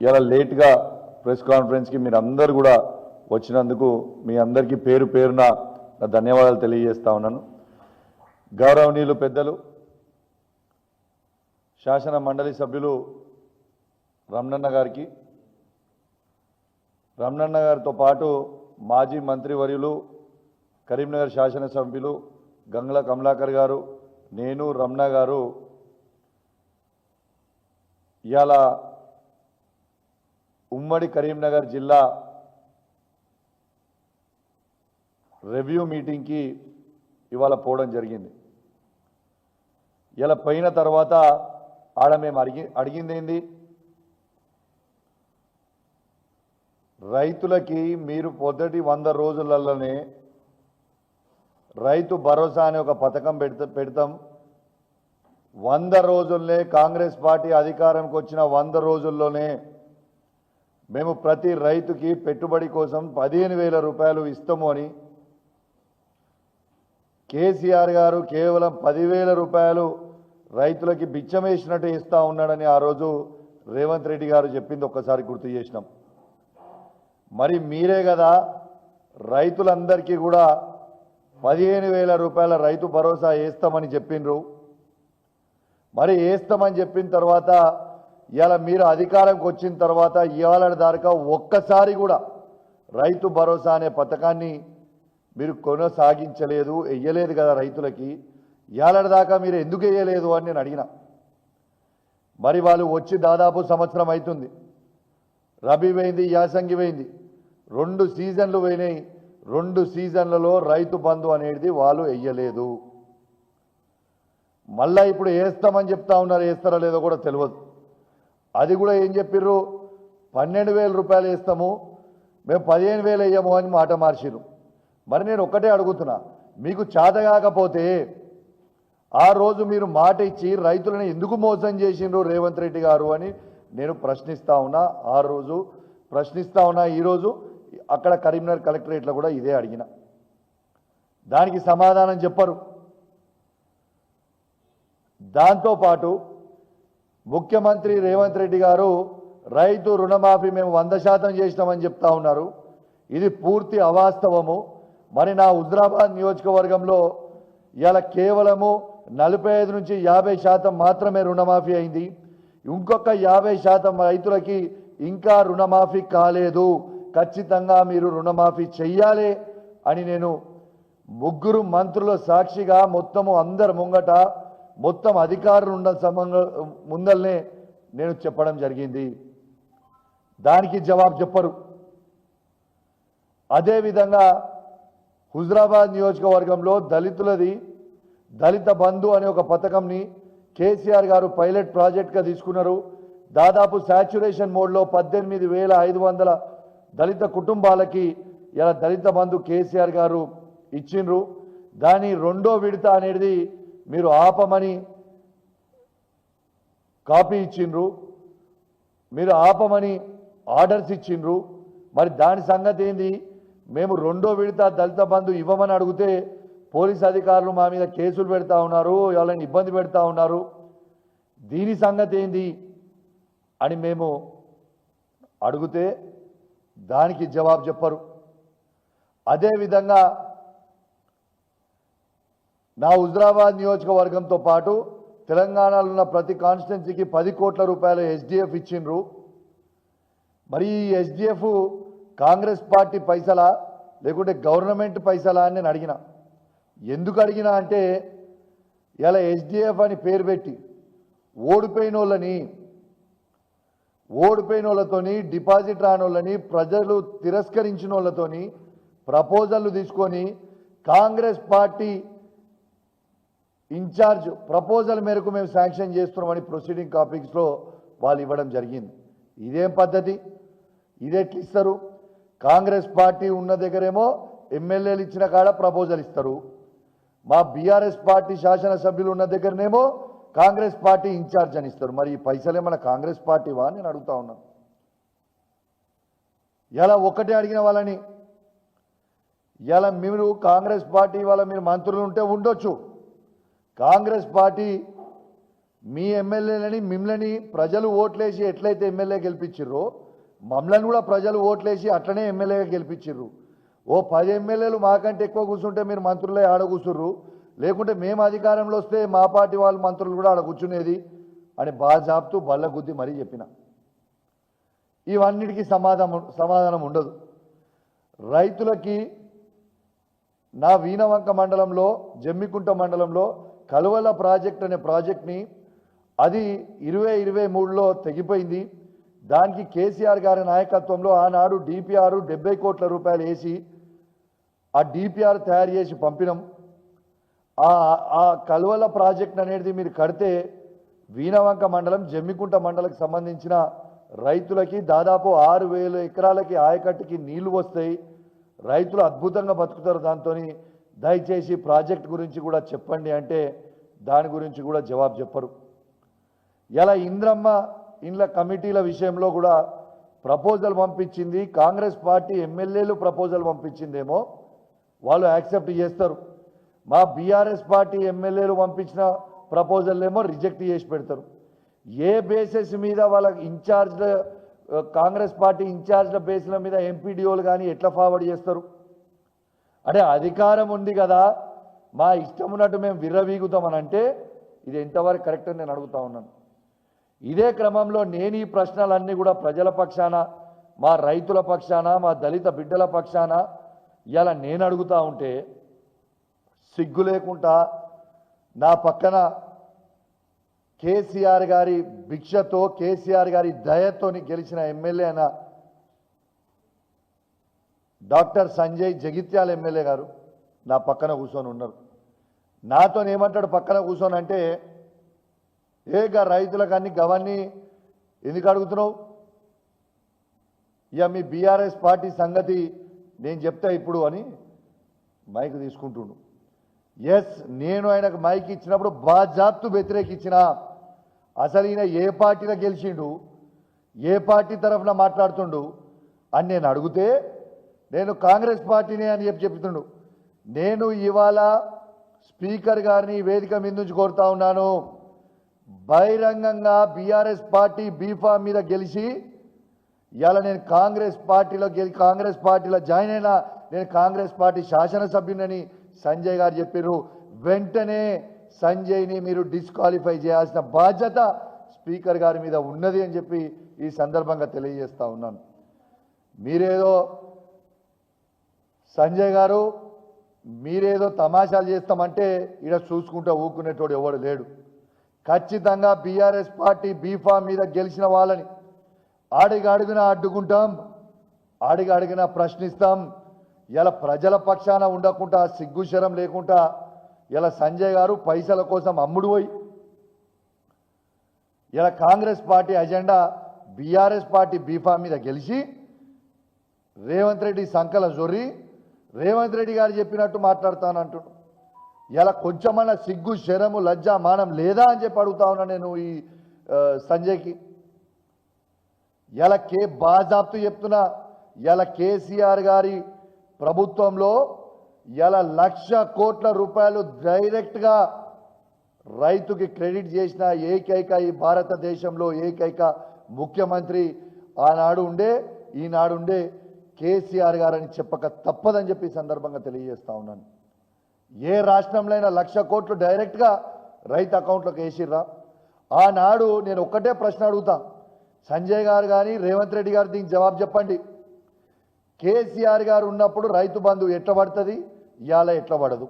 ఇలా లేట్గా ప్రెస్ కాన్ఫరెన్స్కి మీరు అందరు కూడా వచ్చినందుకు మీ అందరికీ పేరు పేరున నా ధన్యవాదాలు తెలియజేస్తా ఉన్నాను. గౌరవనీయులు పెద్దలు శాసన మండలి సభ్యులు రమణన్న గారికి రమణన్న గారితో పాటు మాజీ మంత్రివర్యులు కరీంనగర్ శాసనసభ్యులు గంగల కమలాకర్ గారు నేను రమణ గారు ఇవాళ ఉమ్మడి కరీంనగర్ జిల్లా రివ్యూ మీటింగ్కి ఇవాళ పోవడం జరిగింది. ఇలా పోయిన తర్వాత ఆడ మేము అడిగి అడిగిందేంది రైతులకి మీరు మొదటి వంద రోజులలోనే రైతు భరోసా అనే ఒక పథకం పెడతా పెడతాం. వంద రోజుల్లోనే కాంగ్రెస్ పార్టీ అధికారంకి వచ్చిన వంద రోజుల్లోనే మేము ప్రతి రైతుకి పెట్టుబడి కోసం పదిహేను వేల రూపాయలు ఇస్తాము అని కేసీఆర్ గారు కేవలం పదివేల రూపాయలు రైతులకి బిచ్చమేసినట్టు ఇస్తా ఉన్నాడని ఆ రోజు రేవంత్ రెడ్డి గారు చెప్పింది ఒక్కసారి గుర్తు చేసినాం. మరి మీరే కదా రైతులందరికీ కూడా పదిహేను వేల రూపాయల రైతు భరోసా వేస్తామని చెప్పిండ్రు. మరి వేస్తామని చెప్పిన తర్వాత ఇవాళ మీరు అధికారంకి వచ్చిన తర్వాత ఇవాళ దాకా ఒక్కసారి కూడా రైతు భరోసా అనే పథకాన్ని మీరు కొనసాగించలేదు వెయ్యలేదు కదా రైతులకి. ఇవాళ దాకా మీరు ఎందుకు వేయలేదు అని నేను అడిగిన. మరి వాళ్ళు వచ్చి దాదాపు సంవత్సరం అవుతుంది రబీ పోయింది యాసంగి వేయింది రెండు సీజన్లు పోయినాయి. రెండు సీజన్లలో రైతు బంధు అనేది వాళ్ళు వెయ్యలేదు మళ్ళా ఇప్పుడు వేస్తామని చెప్తా ఉన్నారు వేస్తారా లేదో కూడా తెలియదు. అది కూడా ఏం చెప్పిర్రు? పన్నెండు వేల రూపాయలు వేస్తాము మేము పదిహేను వేలు వేయము అని మాట మార్చిరు మరి నేను ఒక్కటే అడుగుతున్నా మీకు చేత కాకపోతే ఆ రోజు మీరు మాట ఇచ్చి రైతులను ఎందుకు మోసం చేసిండ్రు రేవంత్ రెడ్డి గారు అని నేను ప్రశ్నిస్తా ఉన్నా ఆ రోజు ప్రశ్నిస్తా ఉన్నా ఈరోజు అక్కడ కరీంనగర్ కలెక్టరేట్లో కూడా ఇదే అడిగిన. దానికి సమాధానం చెప్పరు. దాంతోపాటు ముఖ్యమంత్రి రేవంత్ రెడ్డి గారు రైతు రుణమాఫీ మేము వంద శాతం చేసినామని చెప్తా ఉన్నారు. ఇది పూర్తి అవాస్తవము. మరి నా హుజరాబాద్ నియోజకవర్గంలో ఇలా కేవలము నలభై ఐదు నుంచి యాభై శాతం మాత్రమే రుణమాఫీ అయింది. ఇంకొక యాభై శాతం రైతులకి ఇంకా రుణమాఫీ కాలేదు. ఖచ్చితంగా మీరు రుణమాఫీ చెయ్యాలి అని నేను ముగ్గురు మంత్రుల సాక్షిగా మొత్తము అందరు ముంగట మొత్తం అధికారులు ఉన్న సంబంధ ముందల్నే నేను చెప్పడం జరిగింది. దానికి జవాబు చెప్పరు. అదేవిధంగా హుజరాబాద్ నియోజకవర్గంలో దళితులది దళిత బంధు అనే ఒక పథకంని కేసీఆర్ గారు పైలట్ ప్రాజెక్ట్గా తీసుకున్నారు. దాదాపు శాచ్యురేషన్ మోడ్లో పద్దెనిమిది వేల ఐదు వందల దళిత కుటుంబాలకి ఇలా దళిత బంధు కేసీఆర్ గారు ఇచ్చిండ్రు. దాని రెండో విడత అనేది మీరు ఆపమని కాపీ ఇచ్చిండ్రు మీరు ఆపమని ఆర్డర్స్ ఇచ్చిండ్రు. మరి దాని సంగతి ఏంది? మేము రెండో విడత దళిత బంధు ఇవ్వమని అడిగితే పోలీస్ అధికారులు మా మీద కేసులు పెడతా ఉన్నారు వాళ్ళని ఇబ్బంది పెడతా ఉన్నారు. దీని సంగతి ఏంది అని మేము అడిగితే దానికి జవాబు చెప్పరు. అదేవిధంగా నా హుజరాబాద్ నియోజకవర్గంతో పాటు తెలంగాణలో ఉన్న ప్రతి కాన్స్టిట్యున్సీకి పది కోట్ల రూపాయల ఎస్డిఎఫ్ ఇచ్చిండ్రు. మరి ఈ ఎస్డిఎఫ్ కాంగ్రెస్ పార్టీ పైసలా లేకుంటే గవర్నమెంట్ పైసలా అని నేను అడిగిన. ఎందుకు అడిగినా అంటే ఇలా ఎస్డిఎఫ్ అని పేరు పెట్టి ఓడిపోయిన వాళ్ళని ఓడిపోయిన వాళ్ళతోని డిపాజిట్ రాని వాళ్ళని ప్రజలు తిరస్కరించిన వాళ్ళతోని ప్రపోజల్లు తీసుకొని కాంగ్రెస్ పార్టీ ఇన్ఛార్జ్ ప్రపోజల్ మేరకు మేము శాంక్షన్ చేస్తున్నామని ప్రొసీడింగ్ కాపీస్లో వాళ్ళు ఇవ్వడం జరిగింది. ఇదేం పద్ధతి? ఇదెట్లు ఇస్తారు కాంగ్రెస్ పార్టీ ఉన్న దగ్గరేమో ఎమ్మెల్యేలు ఇచ్చిన కాడ ప్రపోజల్ ఇస్తారు. మా బీఆర్ఎస్ పార్టీ శాసనసభ్యులు ఉన్న దగ్గరనేమో కాంగ్రెస్ పార్టీ ఇన్ఛార్జ్ అని ఇస్తారు. మరి ఈ పైసలే మన కాంగ్రెస్ పార్టీవా నేను అడుగుతా ఉన్నాను ఇలా ఒక్కటే అడిగిన వాళ్ళని ఇలా మీరు కాంగ్రెస్ పార్టీ వాళ్ళ మీరు మంత్రులు ఉంటే ఉండొచ్చు. కాంగ్రెస్ పార్టీ మీ ఎమ్మెల్యేలని మిమ్మల్ని ప్రజలు ఓట్లేసి ఎట్లయితే ఎమ్మెల్యే గెలిపించిర్రో మమ్మల్ని కూడా ప్రజలు ఓట్లేసి అట్లనే ఎమ్మెల్యేగా గెలిపించారు ఓ పది ఎమ్మెల్యేలు మాకంటే ఎక్కువ కూర్చుంటే మీరు మంత్రులే ఆడ కూర్చుర్రు. లేకుంటే మేము అధికారంలో వస్తే మా పార్టీ వాళ్ళు మంత్రులు కూడా ఆడ కూర్చునేది అని బాగా జాపుతూ బల్ల గుద్ది మరీ చెప్పిన. ఇవన్నిటికీ సమాధానం సమాధానం ఉండదు. రైతులకి నా వీణవంక మండలంలో జమ్మికుంట మండలంలో కలువల ప్రాజెక్ట్ అనే ప్రాజెక్ట్ని అది ఇరవై ఇరవై మూడులో తెగిపోయింది. దానికి కేసీఆర్ గారి నాయకత్వంలో ఆనాడు డిపిఆర్ డెబ్బై కోట్ల రూపాయలు వేసి ఆ డిపిఆర్ తయారు చేసి పంపినాం. ఆ కలువల ప్రాజెక్ట్ అనేది మీరు కడితే వీణవంక మండలం జమ్మికుంట మండలకు సంబంధించిన రైతులకి దాదాపు ఆరు వేల ఎకరాలకి ఆయకట్టుకి నీళ్ళు వస్తాయి. రైతులు అద్భుతంగా బతుకుతారు దాంతో దయచేసి ప్రాజెక్ట్ గురించి కూడా చెప్పండి అంటే దాని గురించి కూడా జవాబు చెప్పరు. ఇలా ఇంద్రమ్మ ఇండ్ల కమిటీల విషయంలో కూడా ప్రపోజల్ పంపించింది కాంగ్రెస్ పార్టీ ఎమ్మెల్యేలు ప్రపోజల్ పంపించిందేమో వాళ్ళు యాక్సెప్ట్ చేస్తారు. మా బీఆర్ఎస్ పార్టీ ఎమ్మెల్యేలు పంపించిన ప్రపోజల్ ఏమో రిజెక్ట్ చేసి పెడతారు. ఏ బేసిస్ మీద వాళ్ళ ఇన్ఛార్జ్ల కాంగ్రెస్ పార్టీ ఇన్ఛార్జ్ల బేస్ల మీద ఎంపీడీఓలు కానీ ఎట్లా ఫార్వర్డ్ చేస్తారు? అంటే అధికారం ఉంది కదా. మా ఇష్టం ఉన్నట్టు మేము విర్రవీగుతామని అంటే ఇది ఎంతవరకు కరెక్ట్ అని నేను అడుగుతా ఉన్నాను. ఇదే క్రమంలో నేను ఈ ప్రశ్నలన్నీ కూడా ప్రజల పక్షాన మా రైతుల పక్షాన మా దళిత బిడ్డల పక్షాన ఇలా నేను అడుగుతా ఉంటే సిగ్గు లేకుండా నా పక్కన కేసీఆర్ గారి భిక్షతో కేసీఆర్ గారి దయతోని గెలిచిన ఎమ్మెల్యే అయిన డాక్టర్ సంజయ్ జగిత్యాల ఎమ్మెల్యే గారు నా పక్కన కూర్చొని ఉన్నారు. నాతో ఏమంటాడు పక్కన కూర్చొని అంటే ఏక రైతులకు అన్ని గవన్నీ ఎందుకు అడుగుతున్నావు? ఇక మీ బీఆర్ఎస్ పార్టీ సంగతి నేను చెప్తా ఇప్పుడు అని మైక్ తీసుకుంటుండు. ఎస్ నేను ఆయనకు మైక్ ఇచ్చినప్పుడు బాజాప్తు వ్యతిరేకించిన అసలు ఈయన ఏ పార్టీలో గెలిచిండు ఏ పార్టీ తరఫున మాట్లాడుతుండు అని నేను అడిగితే నేను కాంగ్రెస్ పార్టీనే అని చెప్పి చెప్తుండు నేను ఇవాళ స్పీకర్ గారిని వేదిక మీద నుంచి కోరుతా ఉన్నాను. బహిరంగంగా బీఆర్ఎస్ పార్టీ బీఫామ్ మీద గెలిచి ఇవాళ నేను కాంగ్రెస్ పార్టీలో గెలి కాంగ్రెస్ పార్టీలో జాయిన్ అయినా నేను కాంగ్రెస్ పార్టీ శాసనసభ్యునని సంజయ్ గారు చెప్పారు వెంటనే సంజయ్ని మీరు డిస్క్వాలిఫై చేయాల్సిన బాధ్యత స్పీకర్ గారి మీద ఉన్నది అని చెప్పి ఈ సందర్భంగా తెలియజేస్తా ఉన్నాను. మీరేదో సంజయ్ గారు మీరేదో తమాషాలు చేస్తామంటే ఇక్కడ చూసుకుంటూ ఊకునేటోడు ఎవడు లేడు. ఖచ్చితంగా బీఆర్ఎస్ పార్టీ బీఫామ్ మీద గెలిచిన వాళ్ళని ఆడికి అడుగున అడ్డుకుంటాం ఆడికి అడిగిన ప్రశ్నిస్తాం. ఇలా ప్రజల పక్షాన ఉండకుండా సిగ్గుశరం లేకుండా ఇలా సంజయ్ గారు పైసల కోసం అమ్ముడు పోయి ఇలా Congress party agenda BRS party B form మీద గెలిచి రేవంత్ రెడ్డి సంకల జొర్రి రేవంత్ రెడ్డి గారు చెప్పినట్టు మాట్లాడతానంటున్నాడు ఇలా కొంచెమన్నా సిగ్గు శరము లజ్జ మానం లేదా అని చెప్పి అడుగుతా ఉన్నా నేను ఈ సంజయ్కి. ఇలా కే బాజాప్తు చెప్తున్నా ఇలా కేసీఆర్ గారి ప్రభుత్వంలో ఇలా లక్ష కోట్ల రూపాయలు డైరెక్ట్గా రైతుకి క్రెడిట్ చేసిన ఏకైక ఈ భారతదేశంలో ఏకైక ముఖ్యమంత్రి ఆనాడు ఉండే ఈనాడు ఉండే కేసీఆర్ గారని చెప్పక తప్పదని చెప్పి సందర్భంగా తెలియజేస్తా ఉన్నాను. ఏ రాష్ట్రంలో అయినా లక్ష కోట్లు డైరెక్ట్గా రైతు అకౌంట్లోకి వేసిర్రా? ఆనాడు నేను ఒక్కటే ప్రశ్న అడుగుతా. సంజయ్ గారు కానీ రేవంత్ రెడ్డి గారు దీనికి జవాబు చెప్పండి. కేసీఆర్ గారు ఉన్నప్పుడు రైతు బంధు ఎట్లా పడుతుంది? ఇవాళ ఎట్లా పడదు?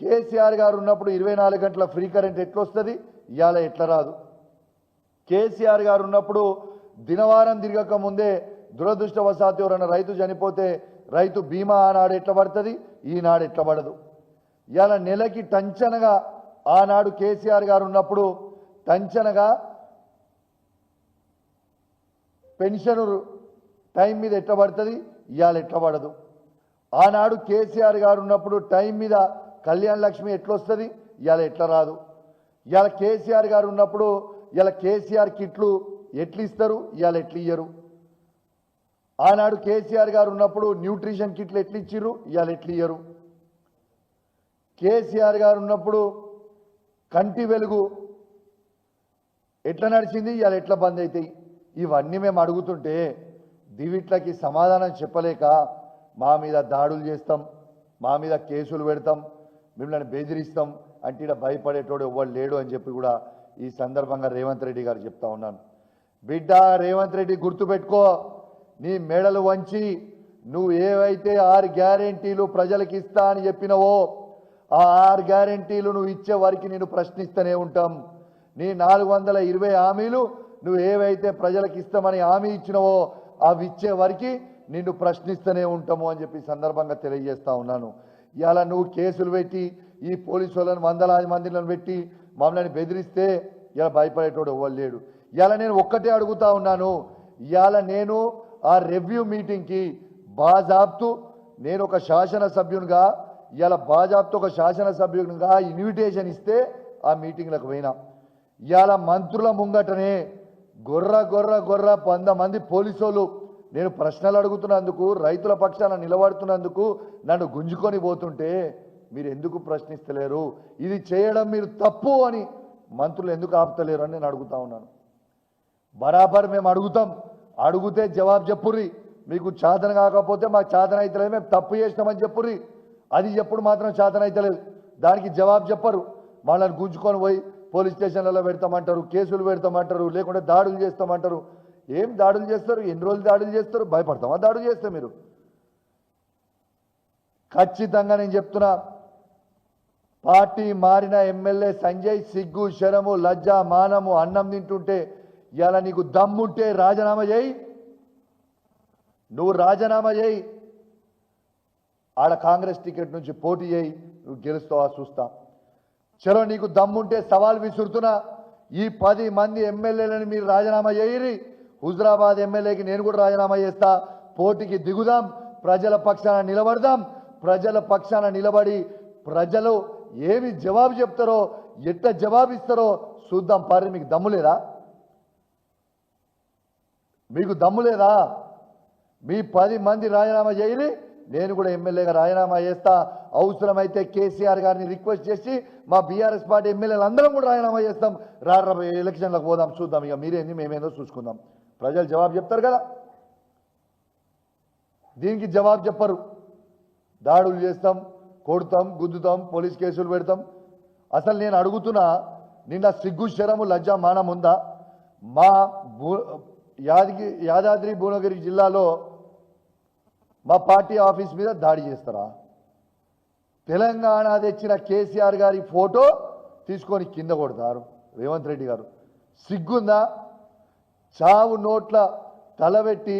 కేసీఆర్ గారు ఉన్నప్పుడు ఇరవై నాలుగు గంటల ఫ్రీ కరెంట్ ఎట్లా వస్తుంది ఇవాళ ఎట్లా రాదు? కేసీఆర్ గారు ఉన్నప్పుడు దినవారం తిరగక ముందే దురదృష్టవశాత్తు ఎవరైనా రైతు చనిపోతే రైతు బీమా ఆనాడు ఎట్లా పడుతుంది? ఈనాడు ఎట్లా పడదు. ఇలా నెలకి టంచనగా ఆనాడు కేసీఆర్ గారు ఉన్నప్పుడు టంచనగా పెన్షన్ టైం మీద ఎట్లా పడుతుంది? ఇవాళ ఎట్లా పడదు. ఆనాడు కేసీఆర్ గారు ఉన్నప్పుడు టైం మీద కళ్యాణ లక్ష్మి ఎట్లొస్తుంది? ఇవాళ ఎట్లా రాదు. ఇవాళ కేసీఆర్ గారు ఉన్నప్పుడు ఇలా కేసీఆర్ కిట్లు ఎట్లు ఇస్తారు ఇవాళ ఎట్లు ఇయ్యరు ఆనాడు కేసీఆర్ గారు ఉన్నప్పుడు న్యూట్రిషన్ కిట్లు ఎట్లు ఇచ్చిర్రు ఇవాళ ఎట్లు ఇయ్యరు కేసీఆర్ గారు ఉన్నప్పుడు కంటి వెలుగు ఎట్లా నడిచింది? ఇవాళ ఎట్లా బంద్ అవుతాయి ఇవన్నీ మేము అడుగుతుంటే దివిట్లకి సమాధానం చెప్పలేక మా మీద దాడులు చేస్తాం మా మీద కేసులు పెడతాం మిమ్మల్ని బెదిరిస్తాం అంటే ఇక్కడ భయపడేటోడు ఎవ్వరు లేడు అని చెప్పి కూడా ఈ సందర్భంగా రేవంత్ రెడ్డి గారు చెప్తా ఉన్నాను. బిడ్డ రేవంత్ రెడ్డి గుర్తుపెట్టుకో. నీ మెడలు వంచి నువ్వు ఏవైతే ఆరు గ్యారెంటీలు ప్రజలకు ఇస్తా అని చెప్పినవో ఆ ఆరు గ్యారెంటీలు నువ్వు ఇచ్చే వారికి నేను ప్రశ్నిస్తూనే ఉంటాం. నీ నాలుగు వందల ఇరవై హామీలు నువ్వు ఏవైతే ప్రజలకు ఇస్తామని హామీ ఇచ్చినవో అవి ఇచ్చే వారికి నిన్ను ప్రశ్నిస్తూనే ఉంటాము అని చెప్పి సందర్భంగా తెలియజేస్తా ఉన్నాను. ఇలా నువ్వు కేసులు పెట్టి ఈ పోలీసు వాళ్ళని వందలాది మందిలను పెట్టి మమ్మల్ని బెదిరిస్తే ఇలా భయపడేటోడు ఎవ్వరు లేడు. ఇలా నేను ఒక్కటే అడుగుతా ఉన్నాను. ఇవాళ నేను ఆ రివ్యూ మీటింగ్కి బాజాబ్తు నేను ఒక శాసనసభ్యునిగా ఇవాళ బాజాబ్తు ఒక శాసనసభ్యునిగా ఇన్విటేషన్ ఇస్తే ఆ మీటింగ్లకు పోయినా. ఇవాళ మంత్రుల ముంగటనే గొర్ర గొర్ర గొర్ర వంద మంది పోలీసోళ్ళు నేను ప్రశ్నలు అడుగుతున్నందుకు రైతుల పక్షాన నిలబడుతున్నందుకు నన్ను గుంజుకొని పోతుంటే మీరు ఎందుకు ప్రశ్నిస్తలేరు? ఇది చేయడం మీరు తప్పు అని మంత్రులు ఎందుకు ఆపుతలేరు అని నేను అడుగుతా ఉన్నాను. బరాబర్ మేము అడుగుతాం. అడిగితే జవాబు చెప్పుర్రి. మీకు చాతన కాకపోతే మాకు చాతన అవుతలేదు మేము తప్పు చేసినామని చెప్పుర్రి. అది ఎప్పుడు మాత్రం చాతన అవుతలేదు దానికి జవాబు చెప్పరు. వాళ్ళని గుంజుకొని పోయి పోలీస్ స్టేషన్లలో పెడతామంటారు కేసులు పెడతామంటారు లేకుంటే దాడులు చేస్తామంటారు. ఏం దాడులు చేస్తారు? ఎన్ని రోజులు దాడులు చేస్తారు? భయపడతామా దాడులు చేస్తే మీరు? ఖచ్చితంగా నేను చెప్తున్నా పార్టీ మారిన ఎమ్మెల్యే సంజయ్ సిగ్గు శరము లజ్జ మానము అన్నం తింటుంటే ఇలా నీకు దమ్ముంటే రాజీనామా చేయి. నువ్వు రాజీనామా చేయి. ఆడ కాంగ్రెస్ టికెట్ నుంచి పోటీ చేయి. నువ్వు గెలుస్తావా చూస్తా. చలో నీకు దమ్ముంటే సవాల్ విసురుతున్నా. ఈ పది మంది ఎమ్మెల్యేలను మీరు రాజీనామా చేయరి హుజరాబాద్ ఎమ్మెల్యేకి నేను కూడా రాజీనామా చేస్తా. పోటీకి దిగుదాం. ప్రజల పక్షాన నిలబడదాం. ప్రజల పక్షాన నిలబడి ప్రజలు ఏమి జవాబు చెప్తారో ఎట్ట జవాబు ఇస్తారో చూద్దాం. పారి మీకు దమ్ము లేదా? మీకు దమ్ము లేదా? మీ పది మంది రాజీనామా చేయాలి నేను కూడా ఎమ్మెల్యేగా రాజీనామా చేస్తా. అవసరమైతే కేసీఆర్ గారిని రిక్వెస్ట్ చేసి మా బీఆర్ఎస్ పార్టీ ఎమ్మెల్యేలు అందరం కూడా రాజీనామా చేస్తాం. రాబోయే ఎలక్షన్లకు పోదాం చూద్దాం. ఇక మీరేంది మేమేందో చూసుకుందాం. ప్రజలు జవాబు చెప్తారు కదా. దీనికి జవాబు చెప్పరు. దాడులు చేస్తాం కొడతాం గుద్దుతాం పోలీస్ కేసులు పెడతాం. అసలు నేను అడుగుతున్నా నిన్న సిగ్గు శరము లజ్జ మానం ఉందా? మా యాదగి యాదాద్రి భువనగిరి జిల్లాలో మా పార్టీ ఆఫీస్ మీద దాడి చేస్తారా? తెలంగాణ తెచ్చిన కేసీఆర్ గారి ఫోటో తీసుకొని కింద కొడతారు రేవంత్ రెడ్డి గారు. సిగ్గుందా? చావు నోట్ల తలబెట్టి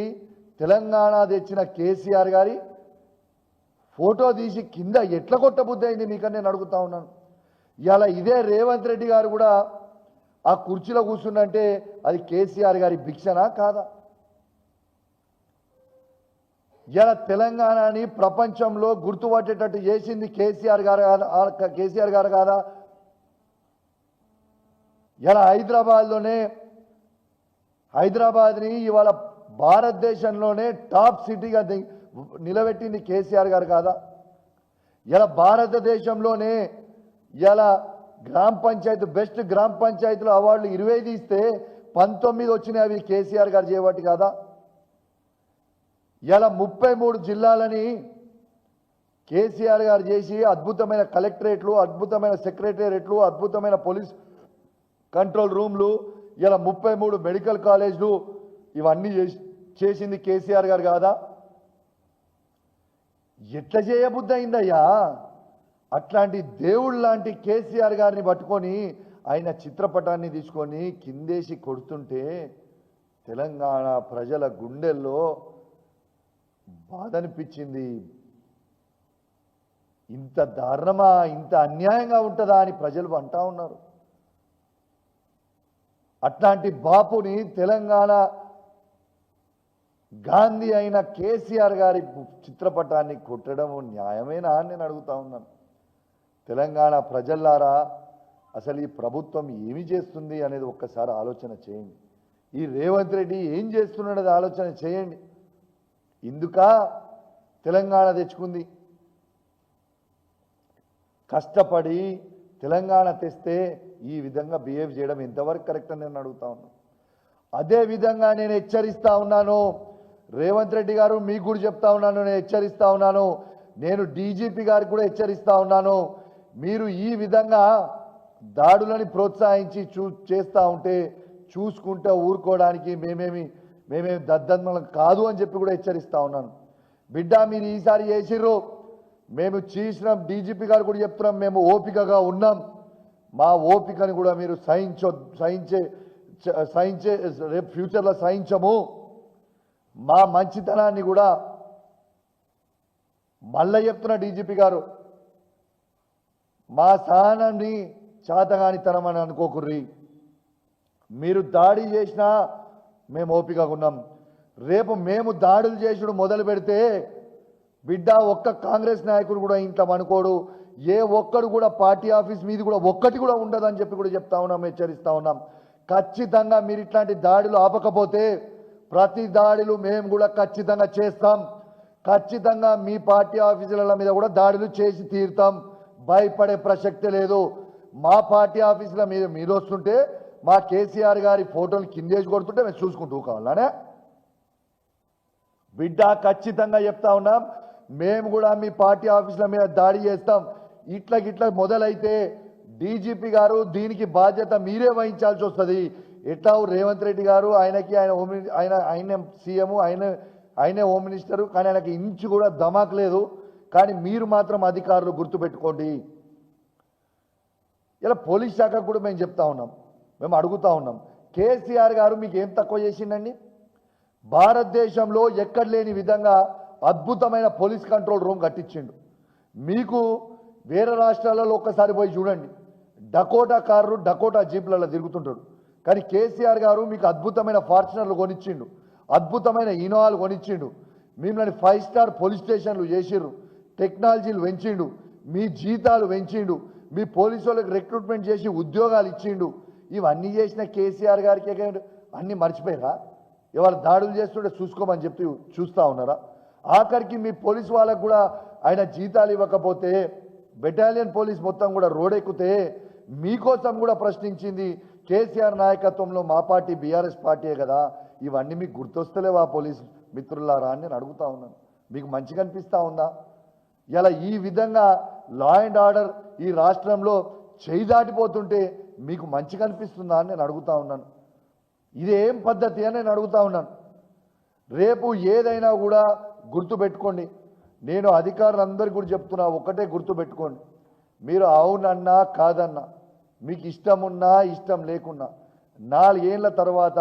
తెలంగాణ తెచ్చిన కేసీఆర్ గారి ఫోటో తీసి కింద ఎట్లా కొట్టబుద్ధి అయింది మీకని నేను అడుగుతా ఉన్నాను. ఇవాళ ఇదే రేవంత్ రెడ్డి గారు కూడా ఆ కుర్చీలో కూర్చుండంటే అది కేసీఆర్ గారి భిక్షనా కాదా? ఇలా తెలంగాణని ప్రపంచంలో గుర్తుపట్టేటట్టు చేసింది కేసీఆర్ గారు కాదా? కేసీఆర్ గారు కాదా? ఇలా హైదరాబాద్లోనే హైదరాబాద్ని ఇవాళ భారతదేశంలోనే టాప్ సిటీగా నిలబెట్టింది కేసీఆర్ గారు కాదా? ఇలా భారతదేశంలోనే ఇలా గ్రామ పంచాయతీ బెస్ట్ గ్రామ పంచాయతీలో అవార్డులు ఇరవై ఇస్తే పంతొమ్మిది వచ్చినాయి అవి కేసీఆర్ గారు చేయబట్టి కాదా? ఇలా ముప్పై మూడు జిల్లాలని కేసీఆర్ గారు చేసి అద్భుతమైన కలెక్టరేట్లు అద్భుతమైన సెక్రటేరియట్లు అద్భుతమైన పోలీస్ కంట్రోల్ రూమ్లు ఇలా ముప్పై మూడు మెడికల్ కాలేజ్లు ఇవన్నీ చేసి చేసింది కేసీఆర్ గారు కాదా? ఎట్లా చేయబుద్ధి అయిందయ్యా అట్లాంటి దేవుడు లాంటి కేసీఆర్ గారిని పట్టుకొని ఆయన చిత్రపటాన్ని తీసుకొని కిందేసి కొడుతుంటే తెలంగాణ ప్రజల గుండెల్లో బాధ అనిపించింది ఇంత దారుణమా ఇంత అన్యాయంగా ఉంటుందా అని ప్రజలు అంటా ఉన్నారు. అట్లాంటి బాపుని తెలంగాణ గాంధీ అయిన కేసీఆర్ గారి చిత్రపటాన్ని కొట్టడం న్యాయమేనా అని నేను అడుగుతా ఉన్నాను. తెలంగాణ ప్రజల్లారా అసలు ఈ ప్రభుత్వం ఏమి చేస్తుంది అనేది ఒక్కసారి ఆలోచన చేయండి. ఈ రేవంత్ రెడ్డి ఏం చేస్తున్నాడది ఆలోచన చేయండి. ఇందుక తెలంగాణ తెచ్చుకుంది. కష్టపడి తెలంగాణ తెస్తే ఈ విధంగా బిహేవ్ చేయడం ఎంతవరకు కరెక్ట్ అని నేను అడుగుతా ఉన్నాను అదే విధంగా నేను హెచ్చరిస్తా ఉన్నాను. రేవంత్ రెడ్డి గారు మీకు కూడా చెప్తా ఉన్నాను నేను హెచ్చరిస్తా ఉన్నాను. నేను డీజీపీ గారికి కూడా హెచ్చరిస్తా ఉన్నాను. మీరు ఈ విధంగా దాడులని ప్రోత్సహించి చూ చేస్తూ ఉంటే చూసుకుంటే ఊరుకోవడానికి మేమేమి మేమేమి దద్దమ్మలం కాదు అని చెప్పి కూడా హెచ్చరిస్తూ ఉన్నాను. బిడ్డ మీరు ఈసారి చేసిర్రు మేము చేసినాం డీజీపీ గారు కూడా చెప్తున్నాం మేము ఓపికగా ఉన్నాం. మా ఓపికని కూడా మీరు సహించ సహించే సహించే రేపు ఫ్యూచర్లో సహించము. మా మంచితనాన్ని కూడా మళ్ళీ చెప్తున్న డీజీపీ గారు. మా సహనాన్ని చేతగానితనం అని అనుకోకుర్రి. మీరు దాడి చేసినా మేము ఓపికగా ఉన్నాం. రేపు మేము దాడులు చేసుడు మొదలు పెడితే బిడ్డ ఒక్క కాంగ్రెస్ నాయకుడు కూడా ఇంట్లో అనుకోడు ఏ ఒక్కడు కూడా పార్టీ ఆఫీస్ మీది కూడా ఒక్కటి కూడా ఉండదని చెప్పి కూడా చెప్తా ఉన్నాం హెచ్చరిస్తా ఉన్నాం. ఖచ్చితంగా మీరు ఇట్లాంటి దాడులు ఆపకపోతే ప్రతి దాడులు మేము కూడా ఖచ్చితంగా చేస్తాం. ఖచ్చితంగా మీ పార్టీ ఆఫీసుల మీద కూడా దాడులు చేసి తీరుతాం. భయపడే ప్రసక్తే లేదు. మా పార్టీ ఆఫీసులో మీద మీరు వస్తుంటే మా కేసీఆర్ గారి ఫోటోలు కిందేసి కొడుతుంటే మేము చూసుకుంటూ కావాలనే? బిడ్డ ఖచ్చితంగా చెప్తా ఉన్నాం. మేము కూడా మీ పార్టీ ఆఫీసుల మీద దాడి చేస్తాం. ఇట్లా గిట్లా మొదలైతే డీజీపీ గారు దీనికి బాధ్యత మీరే వహించాల్సి వస్తుంది. ఎట్లా రేవంత్ రెడ్డి గారు ఆయనకి ఆయన హోమ్ మిని- ఆయన ఆయన సీఎం ఆయన ఆయనే హోమ్ మినిస్టరు కానీ ఆయనకి ఇంచు కూడా ధమాక్ లేదు. కానీ మీరు మాత్రం అధికారులు గుర్తుపెట్టుకోండి. ఇలా పోలీస్ శాఖకు కూడా మేము చెప్తా ఉన్నాం. మేము అడుగుతా ఉన్నాం. కేసీఆర్ గారు మీకు ఏం తక్కువ చేసిండండి? భారతదేశంలో ఎక్కడ లేని విధంగా అద్భుతమైన పోలీస్ కంట్రోల్ రూమ్ కట్టించిండు. మీకు వేరే రాష్ట్రాలలో ఒక్కసారి పోయి చూడండి. డకోటా కార్లు డకోటా జీప్లలో తిరుగుతుంటాడు కానీ కేసీఆర్ గారు మీకు అద్భుతమైన ఫార్చునర్లు కొనిచ్చిండు. అద్భుతమైన ఇనోవాలు కొనిచ్చిండు. మిమ్మల్ని ఫైవ్ స్టార్ పోలీస్ స్టేషన్లు చేసిర్రు. టెక్నాలజీలు పెంచిండు మీ జీతాలు పెంచిండు మీ పోలీసు వాళ్ళకి రిక్రూట్మెంట్ చేసి ఉద్యోగాలు ఇచ్చిండు. ఇవన్నీ చేసిన కేసీఆర్ గారికి అన్నీ మర్చిపోయారా? ఎవరు దాడులు చేస్తుంటే చూసుకోమని చెప్పి చూస్తూ ఉన్నారా? ఆఖరికి మీ పోలీస్ వాళ్ళకు కూడా ఆయన జీతాలు ఇవ్వకపోతే బెటాలియన్ పోలీస్ మొత్తం కూడా రోడెక్కితే మీకోసం కూడా ప్రశ్నించింది కేసీఆర్ నాయకత్వంలో మా పార్టీ బీఆర్ఎస్ పార్టీయే కదా. ఇవన్నీ మీకు గుర్తొస్తలేవా పోలీస్ మిత్రులారా అని నేను అడుగుతా ఉన్నాను. మీకు మంచిగా అనిపిస్తూ ఉందా? ఇలా ఈ విధంగా లా అండ్ ఆర్డర్ ఈ రాష్ట్రంలో చేయి దాటిపోతుంటే మీకు మంచిగా అనిపిస్తుందా అని నేను అడుగుతా ఉన్నాను. ఇదేం పద్ధతి అని నేను అడుగుతా ఉన్నాను. రేపు ఏదైనా కూడా గుర్తుపెట్టుకోండి. నేను అధికారులందరికీ కూడా చెప్తున్నా ఒకటే గుర్తుపెట్టుకోండి. మీరు అవునన్నా కాదన్నా మీకు ఇష్టం ఉన్నా ఇష్టం లేకున్నా నాలుగేళ్ళ తర్వాత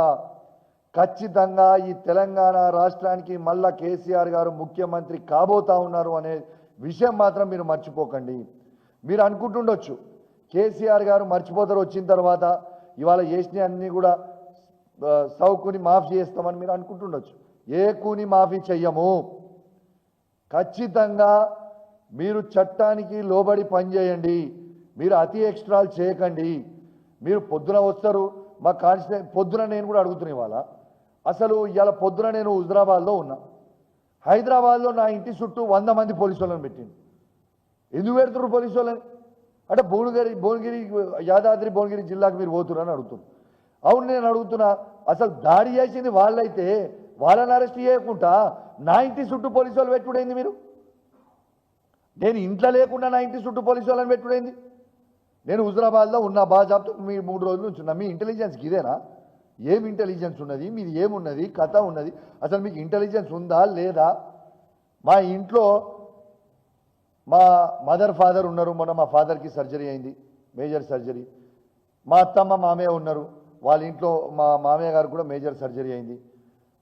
ఖచ్చితంగా ఈ తెలంగాణ రాష్ట్రానికి మళ్ళా కేసీఆర్ గారు ముఖ్యమంత్రి కాబోతా ఉన్నారు అనే విషయం మాత్రం మీరు మర్చిపోకండి. మీరు అనుకుంటుండొచ్చు కేసీఆర్ గారు మర్చిపోతారు వచ్చిన తర్వాత ఇవాళ చేసిన అన్నీ కూడా సౌకుని మాఫీ చేస్తామని మీరు అనుకుంటుండొచ్చు. ఏ కూని మాఫీ చెయ్యము? ఖచ్చితంగా మీరు చట్టానికి లోబడి పనిచేయండి మీరు అతి ఎక్స్ట్రాలు చేయకండి. మీరు పొద్దున వస్తారు. మా కాన్స్టి పొద్దున నేను కూడా అడుగుతున్నా ఇవాళ. అసలు ఇవాళ పొద్దున నేను హుజరాబాద్లో ఉన్నా. హైదరాబాద్లో నా ఇంటి చుట్టూ వంద మంది పోలీసు వాళ్ళని పెట్టింది ఎందుకు పెడుతున్నారు పోలీసు వాళ్ళని అంటే భువనగిరి భువనగిరి యాదాద్రి భువనగిరి జిల్లాకు మీరు పోతున్నారని అడుగుతున్నారు అవును నేను అడుగుతున్నా అసలు దాడి చేసింది వాళ్ళైతే వాళ్ళని అరెస్ట్ చేయకుండా నా ఇంటి చుట్టూ పోలీసు వాళ్ళు పెట్టుడైంది మీరు? నేను ఇంట్లో లేకుండా నా ఇంటి చుట్టూ పోలీసు వాళ్ళని పెట్టుడైంది? నేను హుజరాబాద్లో ఉన్న బాజాబ్తో మీ మూడు రోజులు నుంచి మీ ఇంటెలిజెన్స్కి ఇదేనా? ఏం ఇంటెలిజెన్స్ ఉన్నది? మీది ఏమున్నది? కథ ఉన్నది? అసలు మీకు ఇంటెలిజెన్స్ ఉందా? లేదా? మా ఇంట్లో మా మదర్ ఫాదర్ ఉన్నారు. మొన్న మా ఫాదర్కి సర్జరీ అయింది. మేజర్ సర్జరీ మా అత్తమ్మ మామయ్య ఉన్నారు. వాళ్ళ ఇంట్లో మా మామయ్య గారు కూడా మేజర్ సర్జరీ అయింది.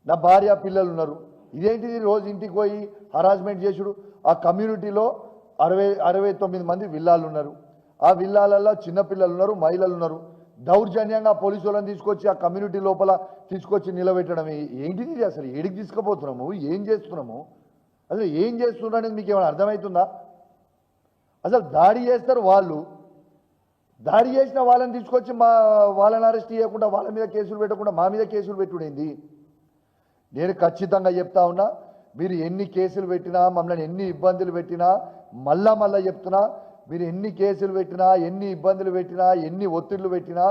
నా భార్య పిల్లలు ఉన్నారు. ఇదేంటిది? రోజు ఇంటికి పోయి హరాస్మెంట్ చేసుడు. ఆ కమ్యూనిటీలో అరవై అరవై తొమ్మిది మంది విల్లాలు ఉన్నారు. ఆ విల్లాలలో చిన్నపిల్లలు ఉన్నారు మహిళలు ఉన్నారు. దౌర్జన్యంగా పోలీసు వాళ్ళని తీసుకొచ్చి ఆ కమ్యూనిటీ లోపల తీసుకొచ్చి నిలబెట్టడం ఏంటిది అసలు? ఏడికి తీసుకుపోతున్నాము? ఏం చేస్తున్నాము? అసలు ఏం చేస్తున్నారు అనేది మీకు ఏమైనా అర్థమవుతుందా? అసలు దాడి చేస్తారు వాళ్ళు. దాడి చేసిన వాళ్ళని తీసుకొచ్చి మా వాళ్ళని అరెస్ట్ చేయకుండా వాళ్ళ మీద కేసులు పెట్టకుండా మా మీద కేసులు పెట్టుడేంది? నేను ఖచ్చితంగా చెప్తా ఉన్నా మీరు ఎన్ని కేసులు పెట్టినా మమ్మల్ని ఎన్ని ఇబ్బందులు పెట్టినా మళ్ళా మళ్ళా చెప్తున్నా మీరు ఎన్ని కేసులు పెట్టినా ఎన్ని ఇబ్బందులు పెట్టినా ఎన్ని ఒత్తిళ్ళు పెట్టినా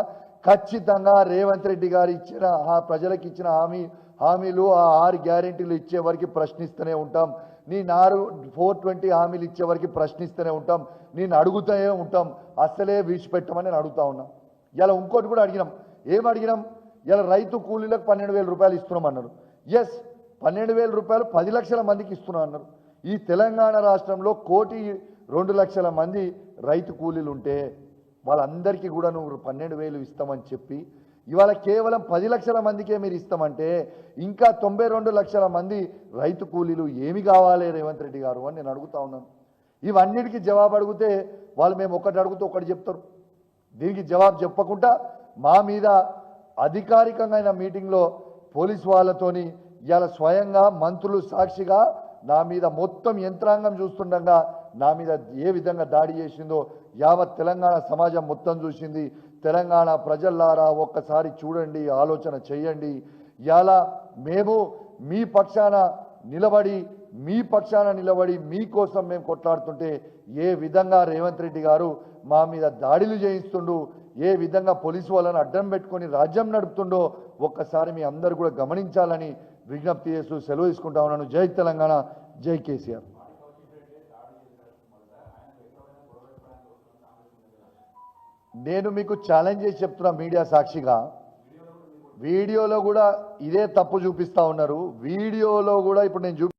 ఖచ్చితంగా రేవంత్ రెడ్డి గారు ఇచ్చిన ఆ ప్రజలకు ఇచ్చిన హామీ హామీలు ఆ ఆరు గ్యారెంటీలు ఇచ్చే వరకు ప్రశ్నిస్తూనే ఉంటాం. నీ నారు ఫోర్ ట్వంటీ హామీలు ఇచ్చే వరకు ప్రశ్నిస్తూనే ఉంటాం. నేను అడుగుతూనే ఉంటాం. అస్సలే విడిచిపెట్టమని నేను అడుగుతా ఉన్నా. ఇలా ఇంకోటి కూడా అడిగినాం. ఏం అడిగినాం? ఇలా రైతు కూలీలకు పన్నెండు వేల రూపాయలు ఇస్తున్నాం అన్నారు. ఎస్ పన్నెండు వేల రూపాయలు పది లక్షల మందికి ఇస్తున్నాం అన్నారు. ఈ తెలంగాణ రాష్ట్రంలో కోటి రెండు లక్షల మంది రైతు కూలీలు ఉంటే వాళ్ళందరికీ కూడా నువ్వు పన్నెండు వేలు ఇస్తామని చెప్పి ఇవాళ కేవలం పది లక్షల మందికే మీరు ఇస్తామంటే ఇంకా తొంభై రెండు లక్షల మంది రైతు కూలీలు ఏమి కావాలి రేవంత్ రెడ్డి గారు అని నేను అడుగుతా ఉన్నాను. ఇవన్నిటికీ జవాబు అడిగితే వాళ్ళు మేము ఒకటి అడుగుతూ ఒకటి చెప్తారు. దీనికి జవాబు చెప్పకుండా మా మీద అధికారికంగా మీటింగ్లో పోలీస్ వాళ్ళతోని ఇవాళ స్వయంగా మంత్రులు సాక్షిగా నా మీద మొత్తం యంత్రాంగం చూస్తుండగా నా మీద ఏ విధంగా దాడి చేసిందో యావత్ తెలంగాణ సమాజం మొత్తం చూసింది. తెలంగాణ ప్రజల్లారా ఒక్కసారి చూడండి ఆలోచన చేయండి. ఇలా మేము మీ పక్షాన నిలబడి మీ పక్షాన నిలబడి మీకోసం మేము కొట్లాడుతుంటే ఏ విధంగా రేవంత్ రెడ్డి గారు మా మీద దాడులు చేయిస్తుండు ఏ విధంగా పోలీసు వాళ్ళని అడ్డం పెట్టుకొని రాజ్యం నడుపుతుండో ఒక్కసారి మీ అందరు కూడా గమనించాలని విజ్ఞప్తి చేస్తూ సెలవు తీసుకుంటా ఉన్నాను. జై తెలంగాణ జై కేసీఆర్. నేను మీకు ఛాలెంజ్ చేసి చెప్తున్నా మీడియా సాక్షిగా. వీడియోలో కూడా ఇదే తప్పు చూపిస్తా ఉన్నారు. వీడియోలో కూడా ఇప్పుడు నేను చూపి